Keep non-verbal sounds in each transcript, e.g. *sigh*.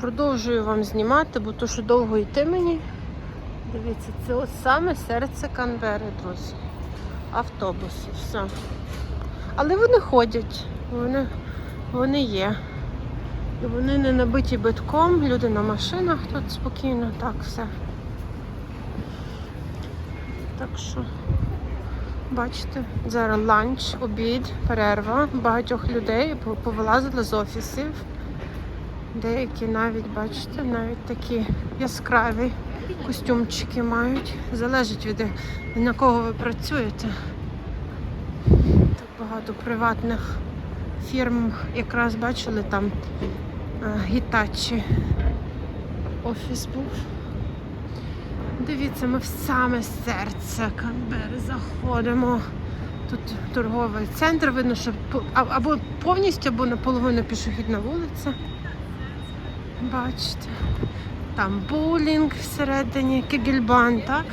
Продовжую вам знімати, бо то, що довго йти мені. Дивіться, це от саме серце Канбери, друзі. Автобуси, все. Але вони ходять, вони, вони є. І вони не набиті битком, люди на машинах тут спокійно, так все. Так що, бачите, зараз ланч, обід, перерва. Багатьох людей повилазили з офісів. Деякі навіть, бачите, навіть такі яскраві костюмчики мають. Залежить від на кого ви працюєте. Так багато приватних фірм, якраз бачили там е, Гітачі офіс був. Дивіться, ми в саме серце Канбери заходимо. Тут торговий центр, видно, що або повністю, або наполовину пішохідна вулиця. Бачите. Там боулінг всередині, кегельбан, так?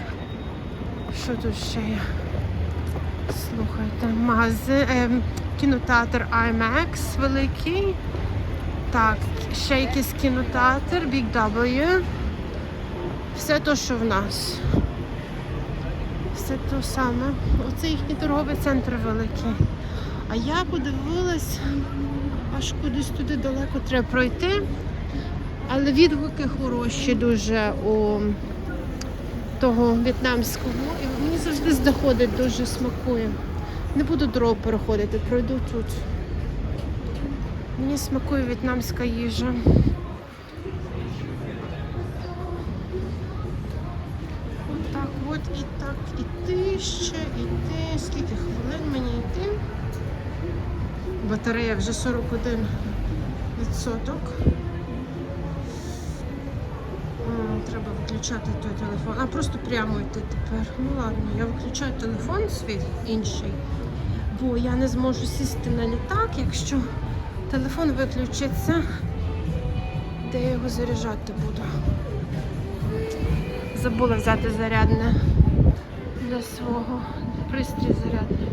Що тут ще є? Слухайте, магазин, ем, кінотеатр IMAX великий. Так, ще якийсь кінотеатр, Big W. Все то, що в нас. Все то саме. Оце їхній торговий центр великий. А я подивилась, аж кудись туди далеко треба пройти. Але відгуки хороші дуже у того в'єтнамського. І мені завжди знаходить дуже смакує. Не буду дорогу переходити, пройду тут. Мені смакує в'єтнамська їжа. Отак от і так іти ще, іти. Скільки хвилин мені йти? Батарея вже 41 відсоток. Треба виключати той телефон. А просто прямо йти тепер. Ну ладно, я виключаю телефон свій інший, бо я не зможу сісти на літак, якщо телефон виключиться, де я його заряджати буду. Забула взяти зарядне для свого пристрій зарядний.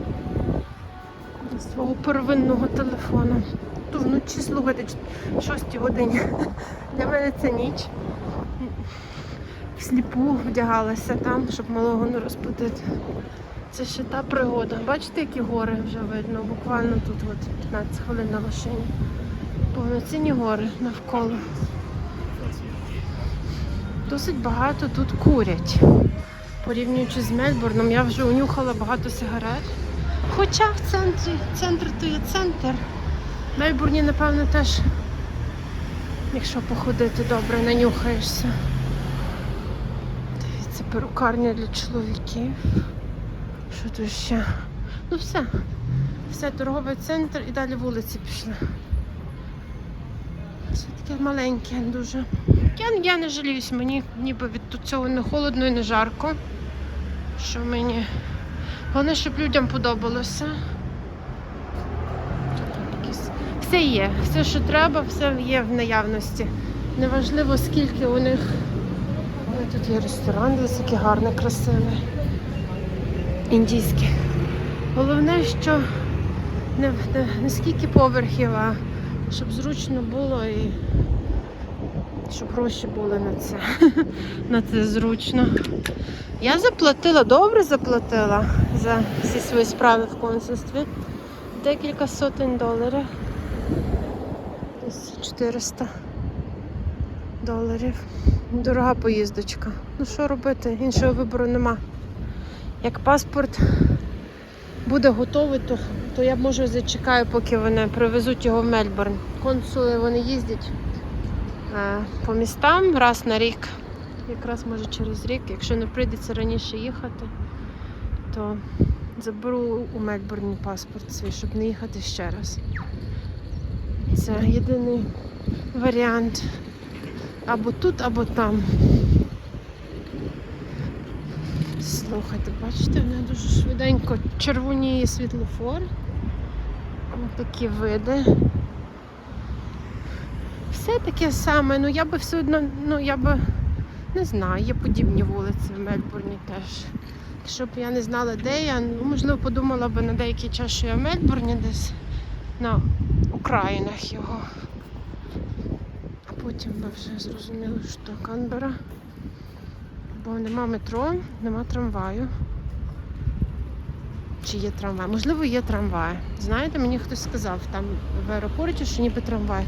Для свого первинного телефону. То вночі слухайте, 6 годині. Для мене це ніч. Всліпу вдягалася там, щоб малого не розбудити. Це ще та пригода. Бачите, які гори вже видно, буквально тут от 15 хвилин на машині. Повноцінні гори навколо. Досить багато тут курять. Порівнюючи з Мельбурном, я вже унюхала багато сигарет. Хоча в центрі, центр то є центр. В Мельбурні, напевно, теж, якщо походити добре, нанюхаєшся. Перукарня для чоловіків. Що тут ще? Ну все. Все, торговий центр і далі вулиці пішли. Це таке маленьке дуже. Я, я не жаліюсь, мені ніби від цього не холодно і не жарко. Що мені. Головне, щоб людям подобалося. Все є, все, що треба, все є в наявності. Неважливо, скільки у них. Тут є ресторан, дивись, який гарний, красивий. Індійський. Головне, що не, не, не скільки поверхів, а щоб зручно було і щоб гроші були на це. *laughs* на це зручно. Я заплатила, добре заплатила за всі свої справи в консульстві. Декілька сотень доларів. Десь 400 доларів. Дорога поїздочка. Ну що робити? Іншого вибору нема. Як паспорт буде готовий, то, то я може зачекаю, поки вони привезуть його в Мельбурн. Консули вони їздять е, по містам раз на рік. Якраз може через рік, якщо не прийдеться раніше їхати, то заберу у Мельбурні паспорт свій, щоб не їхати ще раз. Це єдиний варіант. Або тут, або там. Слухайте, бачите, вона дуже швиденько червоніє світлофор. Ось такі види. Все таке саме, ну я би все одно, ну я би не знаю, є подібні вулиці в Мельбурні теж. Якщо б я не знала, де я, ну можливо подумала би на деякий час, що я в Мельбурні десь на окраїнах його. Потім би вже зрозуміли, що Канбера. Бо нема метро, нема трамваю. Чи є трамвай? Можливо, є трамвай. Знаєте, мені хтось сказав там в аеропорті, що ніби трамвай.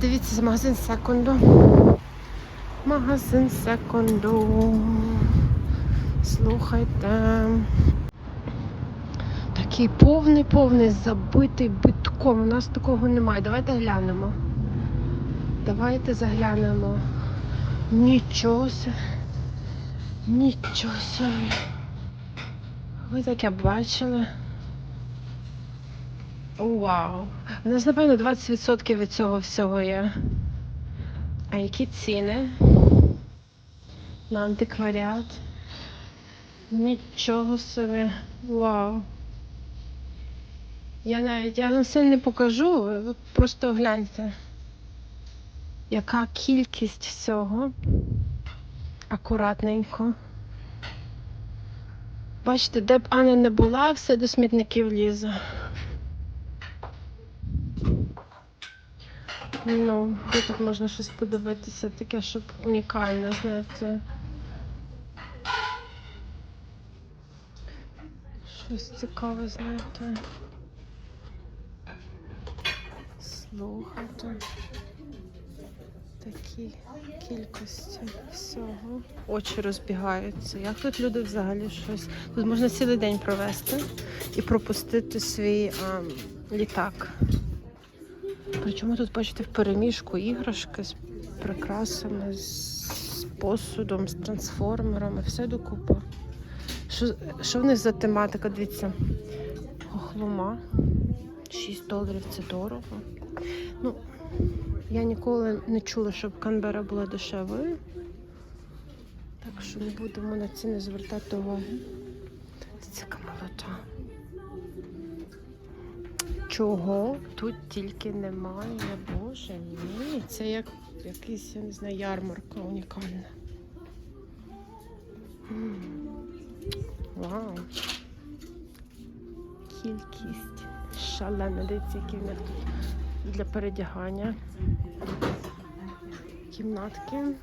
Дивіться, магазин секунду. Магазин секунду. Слухайте. Такий повний, повний, забитий битком. У нас такого немає. Давайте глянемо. Давайте заглянемо. Нічого. Нічого собі. Ви таке бачили? Вау! У нас, напевно, 20% від цього всього є. А які ціни? На антикваріат? Нічого собі. Вау. Я навіть я вам все не покажу, просто гляньте. Яка кількість всього. Акуратненько. Бачите, де б Аня не була, все до смітників лізе. Ну, де тут можна щось подивитися, таке, щоб унікальне, знаєте. Щось цікаве, знаєте. Слухайте. Такі кількості всього. Очі розбігаються. Як тут люди взагалі щось? Тут можна цілий день провести і пропустити свій а, літак. Причому тут, бачите, в переміжку іграшки з прикрасами, з посудом, з трансформерами, все докупи. Що, що в них за тематика? Дивіться. Хохлома. 6 доларів це дорого. Ну, я ніколи не чула, щоб Канбера була дешевою. Так що не будемо на ціни звертати уваги. Це молота. Чого тут тільки немає, боже мій. Це як якийсь, я не знаю, ярмарка унікальна. Вау. Кількість шалена. Дивіться, які в них тут для передягання. Кімнатки.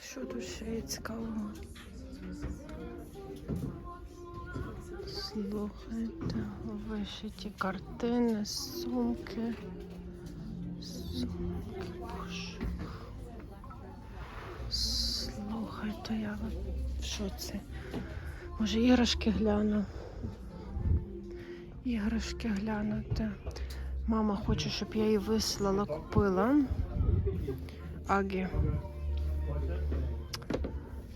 Що тут ще є цікавого? Слухайте, вишиті картини, сумки. Сумки, боже. Слухайте, я в шоці. Може іграшки гляну. Іграшки глянути. Мама хоче, щоб я її вислала, купила. Агі.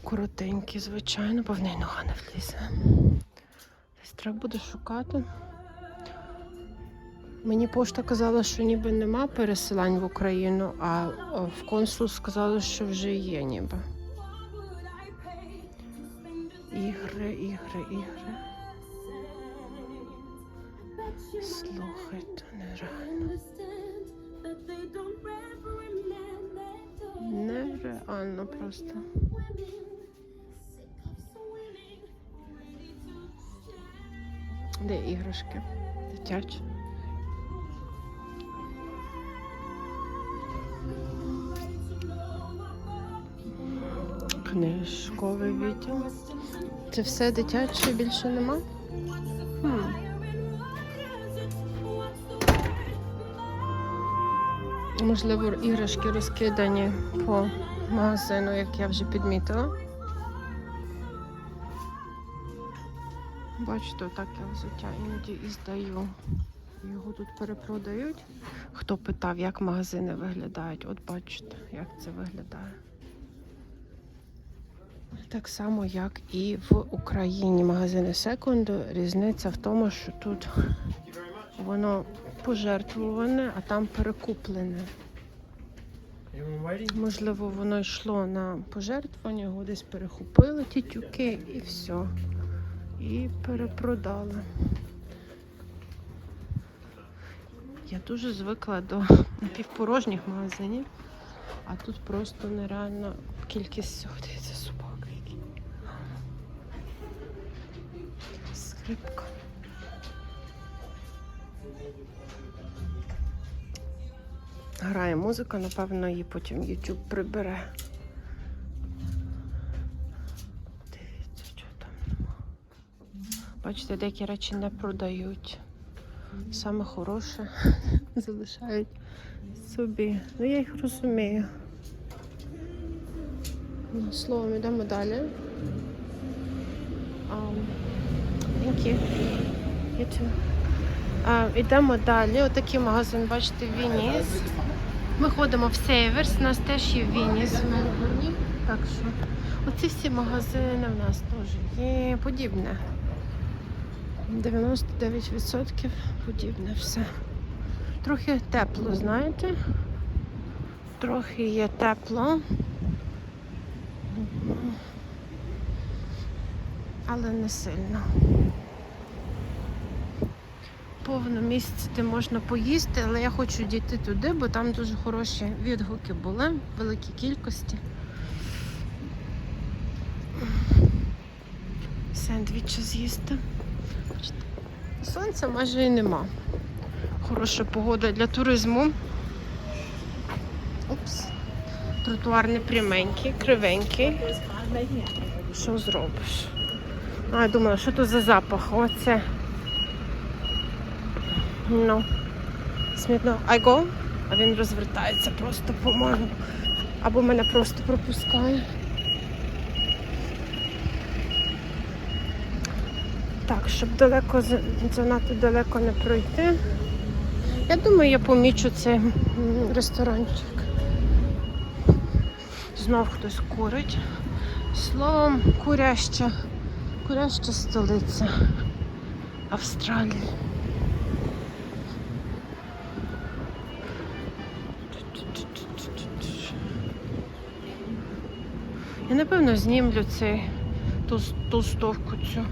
Коротенькі, звичайно, бо в неї нога не влізе. Десь треба буде шукати. Мені пошта казала, що ніби нема пересилань в Україну, а в консул сказали, що вже є ніби. Ігри, ігри, ігри. Слухайте, нереально. Нереально просто. Де іграшки? Дитячі. Книжковий відділ. Це все дитяче більше нема? Хм. Можливо, іграшки розкидані по магазину, як я вже підмітила. Бачите, отак я взуття іноді і здаю. Його тут перепродають. Хто питав, як магазини виглядають, от бачите, як це виглядає. Так само, як і в Україні магазини секунду. Різниця в тому, що тут воно пожертвуване, а там перекуплене. Можливо, воно йшло на пожертвування, його десь перехопили ті тюки і все. І перепродали. Я дуже звикла до напівпорожніх магазинів, а тут просто нереальна кількість всього. Дивіться, собаки які. Скрипка. Грає музика, напевно, її потім YouTube прибере. Дивіться, що там нема. Бачите, деякі речі не продають. Саме хороше *laughs* залишають собі. Ну, я їх розумію. Ну, Словом, йдемо далі. Um, thank you. You too. А, йдемо далі. Отакий магазин, бачите, Вініс. Ми ходимо в Сейверс, у нас теж є Вініс. Так що, оці всі магазини в нас теж є подібне. 99% подібне все. Трохи тепло, знаєте? Трохи є тепло. Але не сильно. Повно місць, де можна поїсти, але я хочу дійти туди, бо там дуже хороші відгуки були в великій кількості. Сендвічі з'їсти. Сонця майже і нема. Хороша погода для туризму. Упс. Тротуар не пряменький, кривенький. Що зробиш? А, я думала, що то за запах? Оце. Ну. Смітно. I go? А він розвертається просто, по-моєму. Або мене просто пропускає. Так, щоб далеко занадто далеко не пройти. Я думаю, я помічу цей ресторанчик. Знов хтось курить. Словом, куряща, куряща столиця Австралії. Я напевно знімлю цей ту стовку цю.